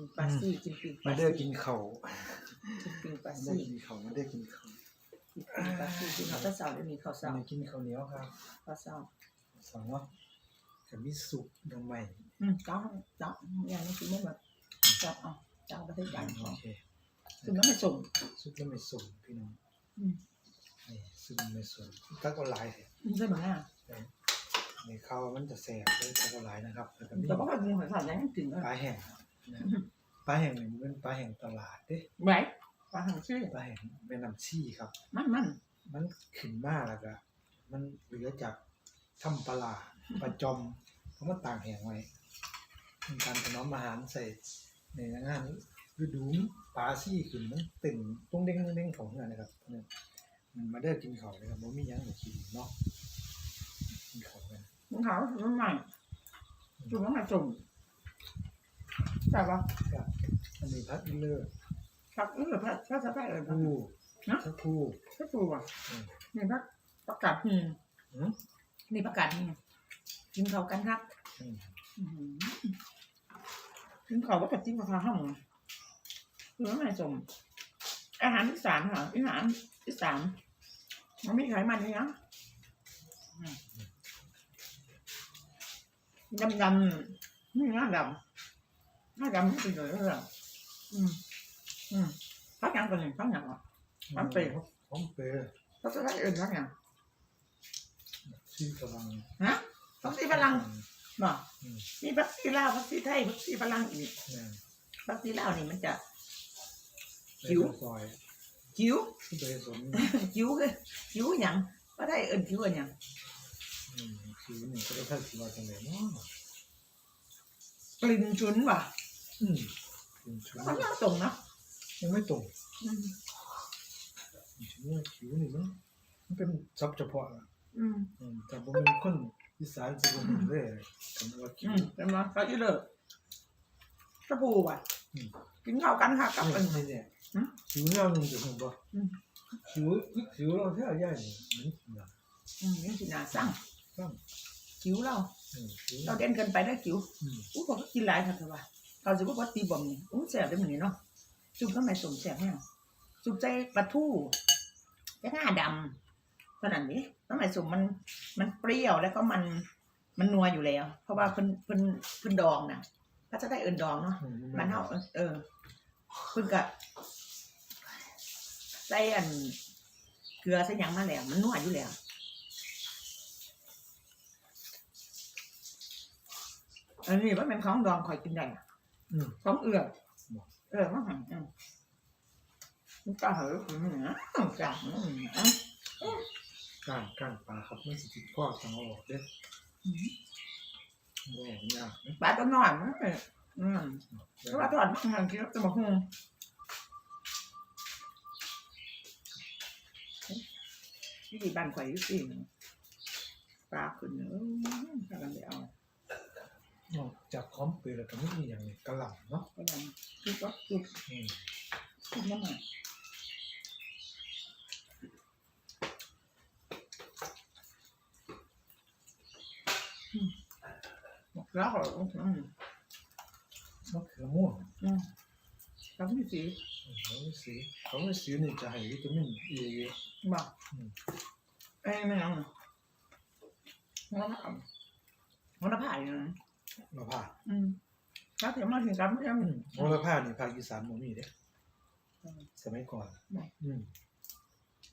นปลาซี่กินปีกปลมาเด้อกินข้าวกินปีกปลามาเด้อซี่กินข้าวมาเด้อกินข้าวกินปีกปลาซี่กินข้าวเช้าได้มีข้าวเช้ามากินข้าวเหนียวครับข้าวเช้าสองเนาะกับมีสุกน้ำใหม่อืมจ้าจ้าอย่างนี้คือไม่แบบจ้าเอาจ้าประเทศใหญ่ขโอองเคคือมันไม่ส่งสุกแล้วไม่สุกพี่น้องอืม นี่สุกแล้วไม่สุกตักก็หลายแท้ใช่ไหมอะในข้าวมันจะแสบเลยตักก็หลายนะครับแล้วก็มีแต่ว่ากินหอยสัตว์ยังถึงอะปลาแห้ง นะปลาแห้งนี่มันเป็นปลาแห้งตลาดเด้ไหวปลาหังชื่อปลาแห้งแม่น้ำชี่ครับ มันมันมันขึ้นมาแล้วก็มันเหลือจากทำปลาร้าปลาจอมเขามาต่างแห้งไว้เป็นการถนอมอาหารใส่ในงานฤดูปลาซี่ขึ้นมันตึงต้องเด้งเด้งของเงินนะครับเพราะฉะนั้นมันมาเด้อกินเขาวเลยครับมันมีหยังให้กินเนาะกินเขาวกัน มันขาวมันใหม่จุ่มน้ำมันส่ง ใช่ปะครับอันนี้พัดอีเลอร์ผักเออผักผักสะแพร่เลยผักคู่นะสักคู่ผักปูอะอืมนี่ผักผักกาดหินอืมนี่ผักกาดหินกินเขากันครับอืมอื้อหือกินเขาก็จะจิ้มกับข้าวห้องคือน้ำมันส่งอาหารอีสานค่ะอาหารอีสานมันมีไขมันนี่นะดำดำนี่หน้าดำ หน้าดำไม่เป็นเลยเลยอะอืมอืมพักยังตัวหนึ่งพักยังอะน้ำเปรี้ยวน้ำเปรี้ยวพักจะได้เอื่นพักยังซีฝรั่งฮะพักซีฝรั่งบ่อืมมีพักซีลาวพักซีไทยพักซีฝรั่งอีกเนี่ยพักซีลาวนี่มันจะไปหิว ซอยจิ๋วที่ไปสนจิ๋วคือจิ๋วหยังก็ได้เอิ้นจิ๋วอันหยังอืมคิวนี่ก็ได้ท่านสิว่าจังไดเนาะ กลิ่นฉุนว่ะอืมคิวชุมันยังตรงนะยังไม่ตรงอืมคิวนี่คิวนี่มันมันเป็นซับเฉพาะอะอืมอืมแต่บ่เป็นคนอีสานสิบ่รู้เลยคำว่าคิอืวมเป็นมาก็อีเลิกกระปูว่ะอืม กินข้าวกันค่ะกับนี่เอิ้นนี่เนี่ยหืมคิวเนี่ยมันจะเห็นบ่อืม คิวคิวเราแท้ใหญ่นี่มันสินะอืมยังสิน่าสั่ง ตั้ง จิ๋วเราอืมคิวเราเด่นเกินไปได้อจิ๋วอืมอู้บอกว่ากินหลายค่ะเถอะว่ะเขาสิบอกว่าตีบ่มนี่อู้แซ่บได้เหมือนนี้เนาะจุ่มข้าวในสมแซ่บแห้งจุ่มใจปลาทูจะง่าดำเท่านั้นนี้ข้าวในสมมันมันเปรี้ยวแล้วก็มันมันนัวอยู่แล้ว เพราะว่าเพิ่นเพิ่นเพิ่นดองน่ะก็จะได้เอินดองเนาะอืมันเฮาเออเพิ่นก็ใส่อันเกลือใส่หยังมาแล้วมันนัวอยู่แล้ว อันนี้ว่าเป็นของดองข่อยกินได้อะอืม ของเอือกบ่เออมาหันอืมมันก็เหอะอืมนะจังอืมอะก้างก้างปลาครับมันสิติดข้อทางออกเด้ออืมบ่ยากนะปลาตัวน้อยมันเอออืมเพราะว่าทอดมันหันกินแล้วจะมาหุงที่บ้านข่อยอยู่สิปลาขึ้นเนอะถ้ากันไปเอานอก จากพร้อมเปลือกแล้วก็ไมีอีอย่างหนึงกะหล่ำเนาะก็ได้คิดว่าคิดอืมคิดน้ำมันอืมแล้วก็อืมมะเขือม่วงอืมแล้วมีสีเขาไม่สีเขาไม่สีนี่จะให้วิตามินเอเยอะบอกเอ้ยไม่เอาหัวผ้าหัวผ้าอยู่นะ มะพร้าวอืมถ้าถึงมาถึงกับไม่ยังอืมมะพร้าวนี่ภาคอีสานบ่มีเด้สมัยก่อนไหนอืม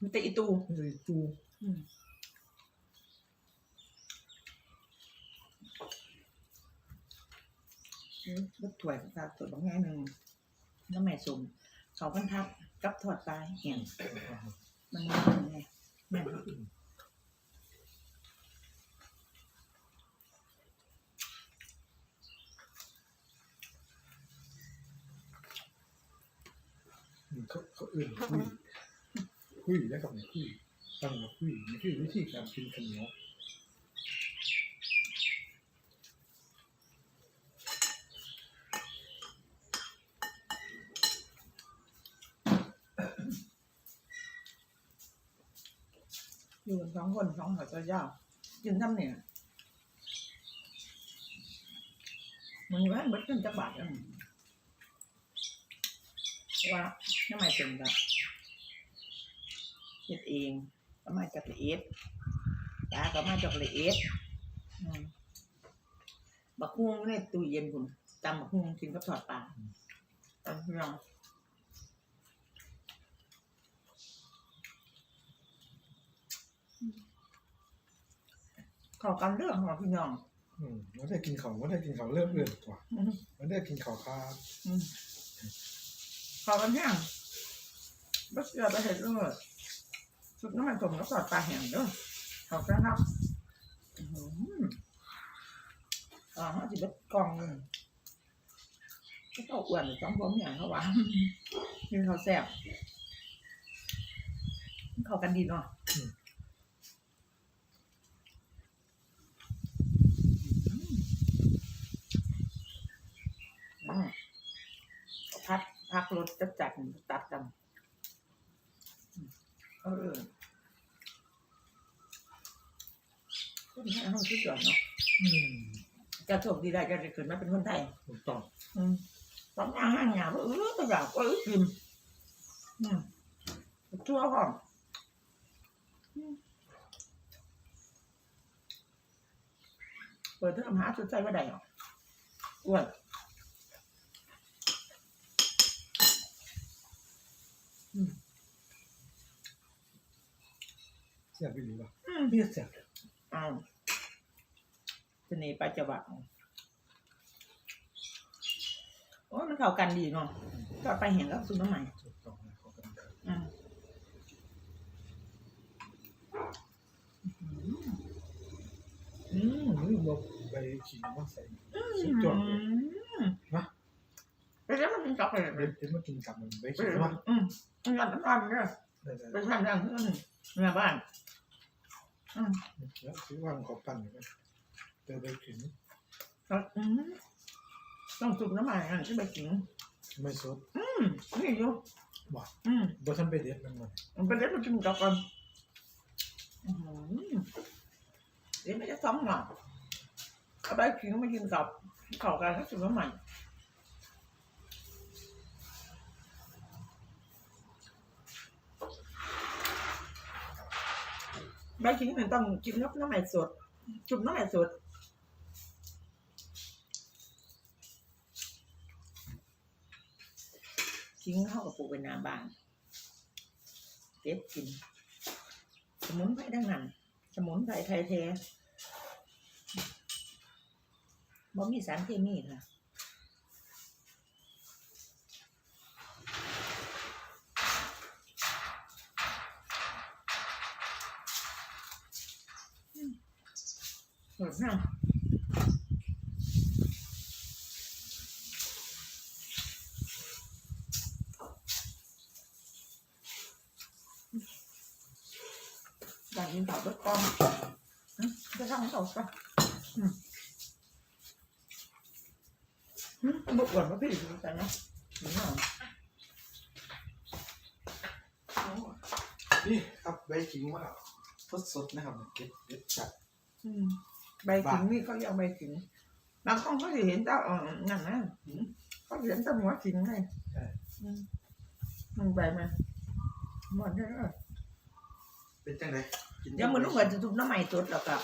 มันตีอีตูนี่เลยตูอืมรถถ้วยตาตัวบางแง่หนึ่งน้ำแม่สมเขาพันทับกับทอดปลาเหี่ยงมันมีไงแม่ เขาเขาเอื่นคุยคุยแล้วกับเนี่ยคุยตั้งมาคุยนี่คือวิธีการกินข้าวเหนียวอยู่กันสองคนสองหัวตัวยาวกินทำเนี่ยมันอยู่บ้านเบิดขึ้นจักบาทแล้ว ว่าน้ำใหม่เป็นแบบเฮ็ดเองก็มาจากละเอียดตาก็มาจากละเอียดอืมบักฮุ้งในตู้เย็นคุณตำบักฮุ้งกินกับทอดปลาเอาพี่น้องขอกันเรื่องของพี่น้องอืมมันได้กินเขามันได้กินเขาเริ่มเอื่นกว่าอืมมันได้กินเขาคาอื พอกันแห้งบัสเสือไปเห็ดเลยสุดน้ำมันสมก็สอดปลาแห้งเด้อเขอกันครับอือ่าเขาจะบัดกองก็ต้องอ้วนสองผมอย่างเขาว่าคือเขาแซ่บเขากันดีเนาะอืม พักพักรถจะจัดตัดกันอืมเออคนไทยเขาคิดก่อนเนาะอืมจะโชคดีได้จะได้เกิดมาเป็นคนไทยถูกต้องอืมตอนย่างห้างหยาบเออก็อยากเออกินอืมชั่วหอมอืมเปิดเทอมหาสุดใจว่าใดหรออ้วน เสียบไปหรือเปล่าอืมเรียกเสียบอ้าวจะหนีไปจะบักโอ้ยมันเข้ากันดีเนาะก็ไปเห็นแล้วซุปน้ำใหม่ถูกต้องนะเขากำลังการอืมอืมนี่เราไปขี่มาใส่สุดยอดเลยนะไปแล้วมันกินกับอะไรเดี๋ยวเดี๋ยวมากินกับมันไปไปขี่แล้วมาอืมมันยันน้ำตาลเนี่ยได้ได้ไปทำทางอื มแม่บ้านอืมแล้วซื้อว่างขอปั่นหน่อยกันเดี๋ยวไปถึงแล้วอืมต้องจุบน้ำมันอะที่ไปกินไม่สดอืมนี่อยู่บ่อืมบ่ทันไปเด็ดมันมันมันเป็นเล็บมันกินกับกันอืมเดี๋ยวไม่จะซ้ำหรอกเอาไปกินไม่กินกับเข้ากันก็จุบน้ำมัน บขิงมันต้องกินกับน้ำใหมันสด จุบน้ำใหมันสดทิ้งเข้ากับปลูกไว้หน้าบานเก็บกิน สมุนไพรดังนั้น สมุนไพรไทยแท้บ่มีสารเคมีค่ะ หมดน้ำอยากกินเผาด้วยกล้องอืมจะทำเผาซะอืมอืมบุกก่อนว่าพี่ดูใจนะนี่หน่อยนี่ครับใบขิงว่าสดสดๆนะครับเก็บเก็บจัดอืม ใบขิงนี่เขาเรียกใบขิงบางคนเขาจะเห็นเจ้าเออนั่นนะอืมเขาเห็นเจ้าหัวขิงไงใช่อืมมันใบมันหมดแล้วเป็นจังไดกินเดี๋ยวมันต้องเหมือนจะทุบน้ำใหม่สดแล้วก็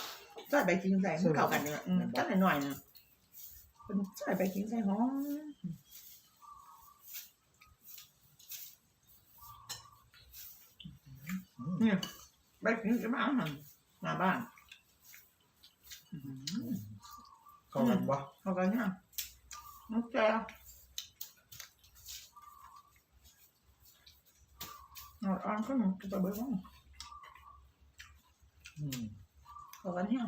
ใส่ใบขิงใส่มันเข้ากันเนี่ยอืมจังหน่อยๆนะเป็นใส่ใบขิงใส่หอมอืมเนี่ยใบขิงจะมาหันมาบ้านอื้อหือ เข้ากันบ่เข้ากันเนี่ยน้ำแก้วหนอดอ่อนก็มันจะเบิดบ้างอืมเข้ากันเนี่ย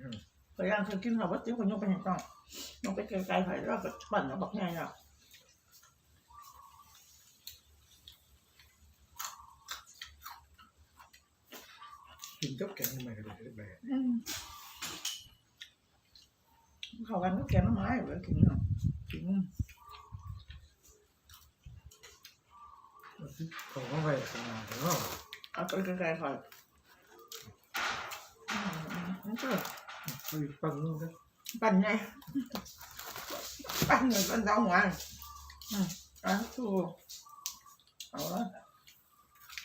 อืมเคยย่างเคยกินข้าววัดจิ้วคนยกไปเห็นต้องยกไปไกลๆไผ่แล้วก็ปั่นแล้วบอกไงอะกินกับแกงทำไมก็ได้แบบอืม เข้ากันก็แกงน้ำไม้เหมือนกินเนาะกินของเข้าไปขนาดแล้วเอาไปไกลๆไผ่อืมนี่ก็ไปปั้นนู่นกันปั่นไงปั่นเหมือนปั่นดาวหัวอืมอะถูกเอาละ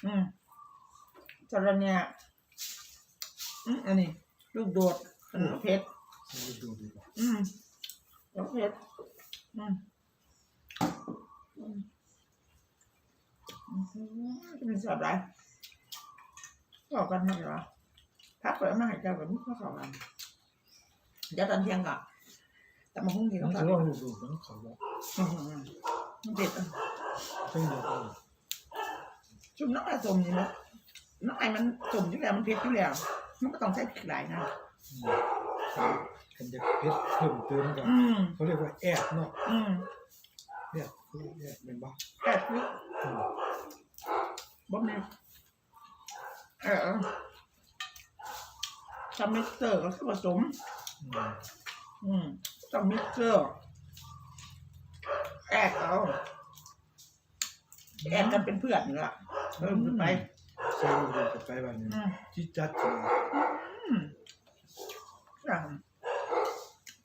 อืมสารเนี่ยอืมอันนี้ลูกโดดอันนี้เพชร ดูดีกว่าอืมลูกเพชรอืมอืมอืมจะเป็นสอบไรบอกกันมาเหรอพักเปิดมาใหายใจแบบนี้ก็ขอกันเดี๋ยวตอนเที่ยงก็แต่มาหุ้งกินน้องก็จะต่ลองดูดูน้องขาบอกเด็ดอะต้องเดียวกันจุ่มน้ำปลาส้มนี่นะน้ำไอ้มันส้มอยู่แล้วมันเผ็ดอยู่แล้ว มันก็ต้องใส่พริกหลายนะ อืม กันจะเพชรเพิ่มเติมกันอืมเขาเรียกว่าแอบเนาะอืมแอบเขาเรียกแอบเป็นบ้าแอบพริกอืมบ่มีเออทำมิกเซอร์ก็คือผสม อืมอืมทำมิกเซอร์แอบเอาแอบกันเป็นเพื่อนนี่ละเพิ่มขึ้นไปใส่ดูดูกับไปบ้านนี้อืมที่จัดจริงอืมอ่า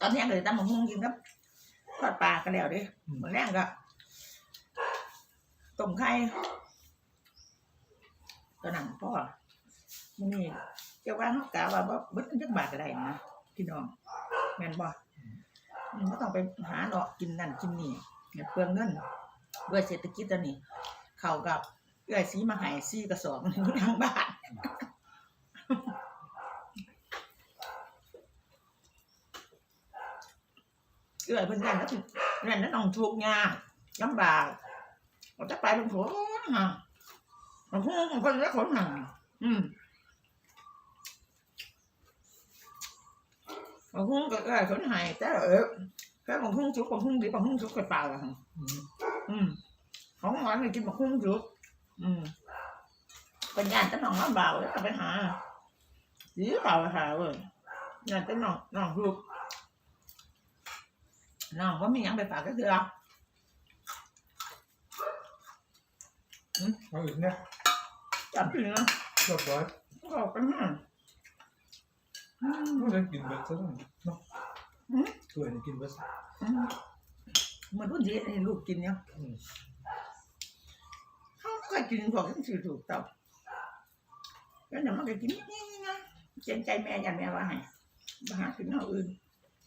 ตอนนี้เลยตั้งมาหุ้งกินครับทอดปลากันแล้วเดิอืมเหมือนแรกก็ต้มไข่ตอนนั้นพ่อมันนี่เจ้าว่าเขากะว่าบ่เบิดจักบาทก็ได้นะพี่น้องแม่นบ่มันก็ต้องไปหาเนาะกินนั่นกินนี่เนี่ยเปลืองเงินด้วยเศรษฐกิจตอนนี้ เข้ากับเอื้อยสีมาใหายซีกระสอบอยู่ทางบ้าน เอื้อยเพิ่นกันแล้วนั่นนั่นต้องทุกข์ยากลำบากเราจะไปเป็นคนฮะบางคนบางคนแล้วคนห่งอืมบางคนก็เออคนหายแต่เออแค่บางคนชุกบางคนดีบางคนชุกก็เปล่าละอืมอืมของหวานนี่กินบักคุ้งจุดอืมเป็นญาติเจ้าหนองน้ำบาแล้วก็ไปหาสีเปล่าไปหาเว้ยญาติเจ้าหนองน้องลูก น้องก็มีหยังไปฝากก็คือเอาเอาอีกเนี่ยจับถึงนะเรียบร้อยก็ไปหาอืมไม่ได้กินเบิร์ดซะหน่อยเนาะอืมตัวนี้กินเบิร์ดอืมเหมือนรุ่นที่ให้ลูกกินเนี่ยอืมเขาก็กินพวกที่ถือถูกต้องแล้วเดี๋ยวมันก็กินนี่ๆนะเกรงใจแม่ยันแม่ว่าให้มาหากินเอาอื่น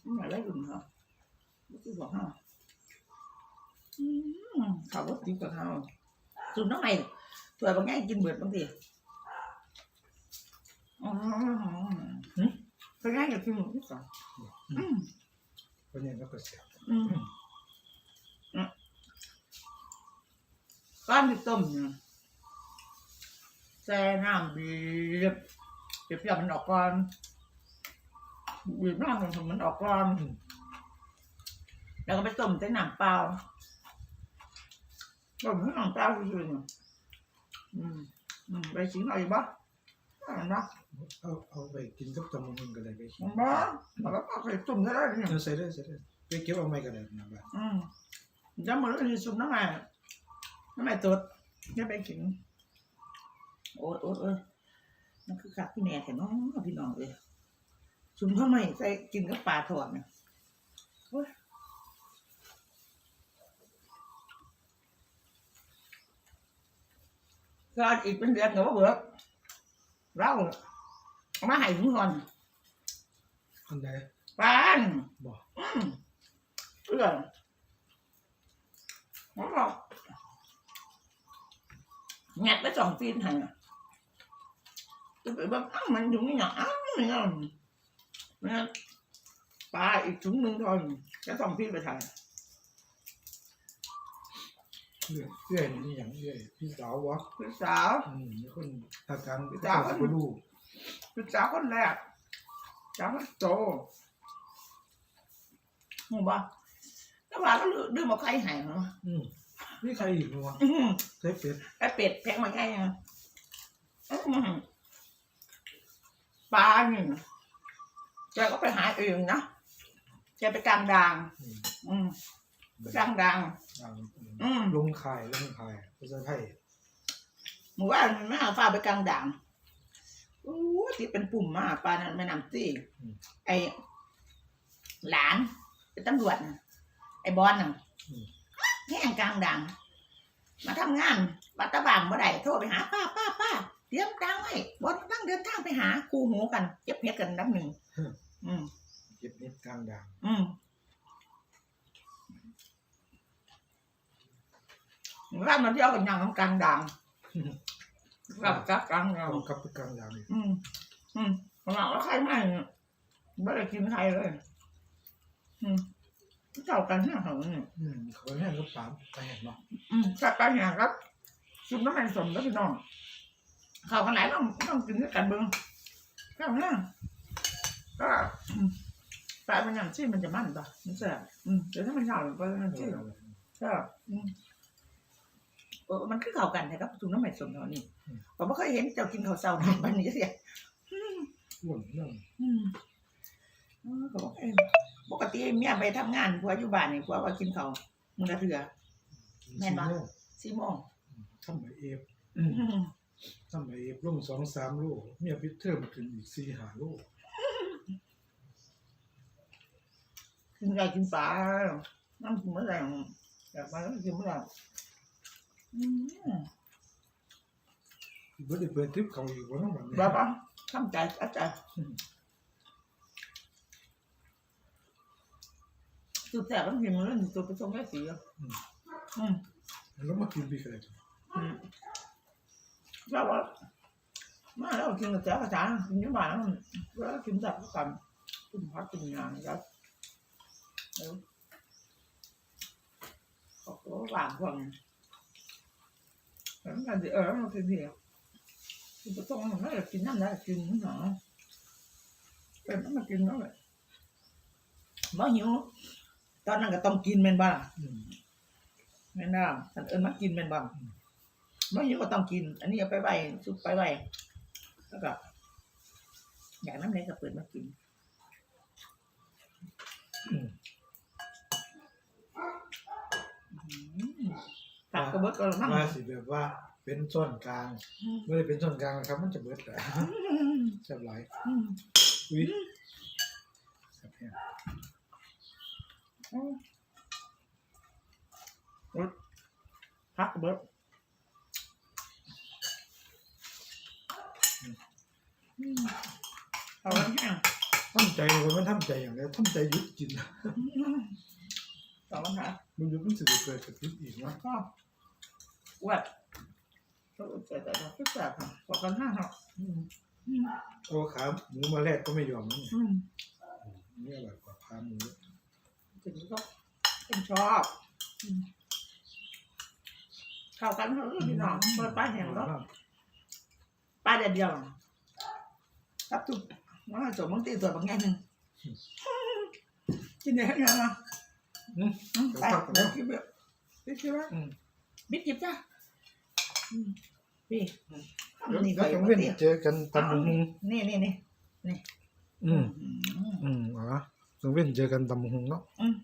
มันอย่าไล่อุ่นเขาไม่คือบอกเขาอืมเขาก็ติดกับเขาสุดน้องใหม่ตัวบางอย่างกินเบิดบางทีอ๋อก็ง่ายกับกินหมดทุกอย่างอืมเพราะเนี่ยเราก็เสียบอืมอืมก้ อนที่ต้มเนี่ยแช่น้ำบีบเดี๋ยวเปรียบมันออกก่อนบีบน้ำมันให้มันออกก่อน แล้วก็ไปต้มใส่น้ำเปล่าต้มใส่น้ำเปล่าคือๆเนี่ยอืมอืมไปชิมเอาอีกบ่เห็นบ่เอาเอาไปกินกับตำมึงกันเลยไปกินเห็นบ่แล้วก็เอาไปต้มได้เลยเนี่ยเอาใส่ได้ใส่ได้ไปเก็บเอาไม่กันเลยนะบ้านอืมจะมาเรื่องซุปน้ำมันน้ำมันตดจะไปกินโอ๊ตโอ๊ตเอ้ยมันคือคักพี่แม่แต่น้องพี่น้องเลยซุปทำไมใส่กินกับปลาทอดเนี่ยโอ้ย ก็อีกเป็นเดือนเดี๋ยวว่าเบื่อเราเอามาให้ทุกคนอันใดปานบอกอืมเอื้อแล้วก็งัดไปสองฟีนให้อะจะไปแบบอ้าวมันอยู่นี่หนาอ้าวมันยังนะปลาอีกถุงหนึ่งทอนจะสองฟีนไปถ่าย เอื้อยเอื้อยนี่อย่างเอื้อยพี่สาววะพี่สาวอืมมีคนอาการพี่ก็สาวไม่รู้พี่สาวคนแรกสาวคนโตหูบ่แต่ว่าก็ดื้อมาใครใหายเนาะอืมนี่ใครอีกวะอื้อหือใส่เป็ดไอ้เป็ดแพงมาไงอะอื้อหือปลาเนี่ยแกก็ไปหาเองนะแกไปกลางดาง อืม อืมไปกลางดางดังอืมอืมลงขายลงขายภาษาไทยหมู่บ้านมันไม่เอาฟ้าไปกลางดางอู้ที่เป็นปุ่มมากปลานั้นไม่นำตีไอ้หลานเป็นตำรวจน่ะไอ้บอลน่ะแห้งกลางดางมาทำงานบัตรบางบ่ได้โทรไปหาป้าป้าป้าเตรียมตังค์ไว้บ่ตั้งเดินทางไปหาคู่หูกันเก็บเฮ็ดกันนับหนึ่งอืมเก็บเน็ตกลางด่างอืม ร้านมันเดียวกันอย่างกลางด่างกับกับกลางด่างเอากลับไปกลางด่างอีกอืมอืมหลังแล้วใครไม่เนี่ยไม่ได้กินใครเลย อืมเจ้ากันห้าของเนี่ยอืมเขาแห้งก็ปามไปเห็นเนาะอืมสัตว์กันอย่างครับซุปน้ำมันสมแล้วพี่น้องข้าวกันไหนต้องต้องกินด้วยกันเบิ้งข้าวหน้าก็อืมแต่มันอย่างที่มันจะมันปะมันแซ่บอืมเดี๋ยวถ้ามันหยาบไปมันที่ก็อืม เออมันคือข้าวกันนะครับซุปน้ำมันสมเท่านี้ผมไม่เคยเห็นเจ้ากินข้าวเช้าทานวันนี้เสียอ้วนเรื่องอืมเออก็บอกเอ้ยปกติเมียไปทำงานผัวอยู่บ้านนี่ผัวว่ากินข้าวมึงละเถื่อแม่นปะสี่โมงทำใบเอฟอืมทำใบเอฟลงสองสามโลเมียพิเทอร์มาถึงอีกสี่ห้าโลกินไก่กินปลาน้ำกินเมื่อไหร่อยากไปก็กินเมื่อไหร่อืม บ่ได้เปิดทริปเขาอีกวันนั้นวันนี้บ้าปะทำใจอาจารย์สุดแต่ต้องกินมันเรื่องตัวไปส่งแค่สีอะอืมแล้วมากินปีกันเลยอืมแล้วว่ามาแล้วกินกับแจ๊กกระจางกินยี่หวานแล้วกินแบบกันกินพักกินงานครับเออขอบคุณหวานกว่าไง แล้วมันจะเออมันเป็นเดียวกินไปต้องมันไม่ได้กินนั่นได้กินหนอเป็นต้องมากินแล้วเลยบ่หิวตอนนั้นก็ต้องกินแมันบ้าอืมแม่นบ่ท่านเอิ้นมากินแม่นบ่บ่หิวก็ต้องกิน อันนี้เอาไปไว้ซุปไปไว้แล้วก็อยากน้ำไหนก็เปิดมากิน ตักกระเบิดก็มั่งว่าสิแบบว่าเป็นส่วนกลางไม่ได้เป็นส่วนกลางนะครับ มันจะเบิดแหละแซ่บหลายอุ้ยแซ่บแห้งพักกระเบิดเอาแล้วแห้งทำใจคนมันทำใจอย่างไรทำใจหยุดกินต่อแล้วค่ะมันหยุดมันสิได้เกิดกับพิษอีกเนาะ ก็อวดก็อดใจแต่เราก็แสบค่ะบอกกันห้าหักอืมโอ้ขาหมูมาแรกก็ไม่ยอมนะเนี่ยอืมนี่อร่อยกว่าขาหมูถึงก็เป็นชอบอืมเข้ากันเถอะพี่น้องเปิดป้ายแห้งแล้วป้าเดียวเดียวครับทุกว่าจบมึงตีตัวบางแง่หนึ่งกินได้ยังไงอืมอืมไปเดี๋ยวคิดแบบคิดว่าอืมบิดหยิบจ้ะ อืมพี่เดี๋ยวนี่ก็ก็ต้ยัองงเว้ไม่นตีเจอกันตำบักหุงนี่นี่นี่อืมอืมอืมเอ๋อต้องเว้นเจอกันตำบักหุงเนาะอืม